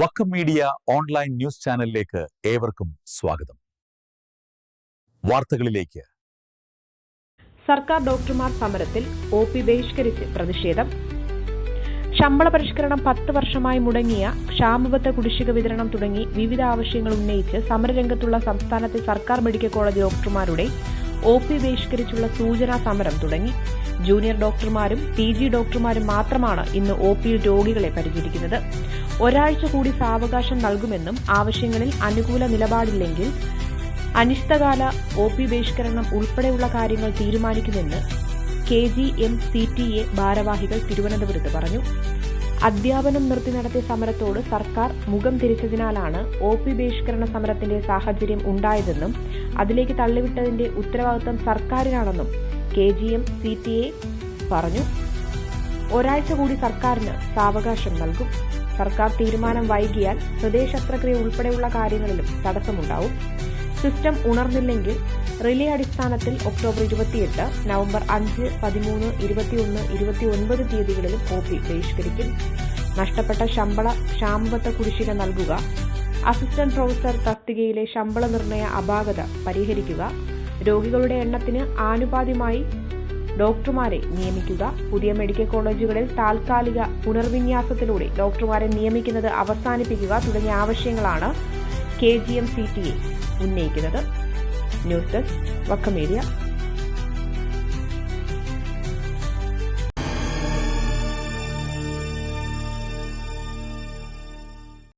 Vakkom media online news ചാനലിലേക്ക് ഏവർക്കും സ്വാഗതം. വാർത്തകളിലേക്ക്. സർക്കാർ ഡോക്ടർമാർ സമരത്തിൽ ഒ പി ബഹിഷ്കരിച്ച് പ്രതിഷേധം. ശമ്പള പരിഷ്കരണം പത്ത് വർഷമായി മുടങ്ങിയ ക്ഷാമബദ്ധ കുടിശ്ശിക വിതരണം തുടങ്ങി വിവിധ ആവശ്യങ്ങൾ ഉന്നയിച്ച് സമരരംഗത്തുള്ള സംസ്ഥാനത്തെ സർക്കാർ മെഡിക്കൽ കോളേജ് ഡോക്ടർമാരുടെ ഒ പി ബഹിഷ്കരിച്ചുള്ള സൂചനാ സമരം തുടങ്ങി. ജൂനിയർ ഡോക്ടർമാരും പി ജി ഡോക്ടർമാരും മാത്രമാണ് ഇന്ന് ഒ രോഗികളെ പരിചരിക്കുന്നത്. ഒരാഴ്ച കൂടി സാവകാശം നൽകുമെന്നും ആവശ്യങ്ങളിൽ അനുകൂല നിലപാടില്ലെങ്കിൽ അനിശ്ചിതകാല ഒ പി ബഹിഷ്കരണം ഉൾപ്പെടെയുള്ള കാര്യങ്ങൾ തീരുമാനിക്കുമെന്ന് K G M C T A ഭാരവാഹികൾ തിരുവനന്തപുരത്ത് പറഞ്ഞു. അധ്യാപനം നിർത്തി നടത്തിയ സമരത്തോട് സർക്കാർ മുഖം തിരിച്ചതിനാലാണ് ഒ പി ബഹിഷ്കരണ സമരത്തിന്റെ സാഹചര്യം ഉണ്ടായതെന്നും അതിലേക്ക് തള്ളിവിട്ടതിന്റെ ഉത്തരവാദിത്തം സർക്കാരിനാണെന്നും K G M C T A പറഞ്ഞു. ഒരാഴ്ച കൂടി സർക്കാരിന് സാവകാശം നൽകും. സർക്കാർ തീരുമാനം വൈകിയാൽ ഹൃദയ ശസ്ത്രക്രിയ ഉൾപ്പെടെയുള്ള കാര്യങ്ങളിലും തടസ്സമുണ്ടാവും. സിസ്റ്റം ഉണർന്നില്ലെങ്കിൽ റിലേ അടിസ്ഥാനത്തിൽ ഒക്ടോബർ ഇരുപത്തിയെട്ട് നവംബർ അഞ്ച് പതിമൂന്ന് ഇരുപത്തിയൊന്ന് ഇരുപത്തിയൊൻപത് തീയതികളിലും കോപ്പി ബഹിഷ്കരിക്കും. നഷ്ടപ്പെട്ട ശമ്പള ക്ഷാമബത്ത കുടിശ്ശിക നൽകുക. അസിസ്റ്റന്റ് പ്രൊഫസർ തസ്തികയിലെ ശമ്പള നിർണയ അപാകത പരിഹരിക്കുക. രോഗികളുടെ എണ്ണത്തിന് ആനുപാതികമായി ഡോക്ടർമാരെ നിയമിക്കുക. പുതിയ മെഡിക്കൽ കോളേജുകളിൽ താൽക്കാലിക പുനർവിന്യാസത്തിലൂടെ ഡോക്ടർമാരെ നിയമിക്കുന്നത് അവസാനിപ്പിക്കുക തുടങ്ങിയ ആവശ്യങ്ങളാണ് K G M C T A ഉന്നയിക്കുന്നത്. ന്യൂസ് ഡെസ്ക് വക്ക മീഡിയ.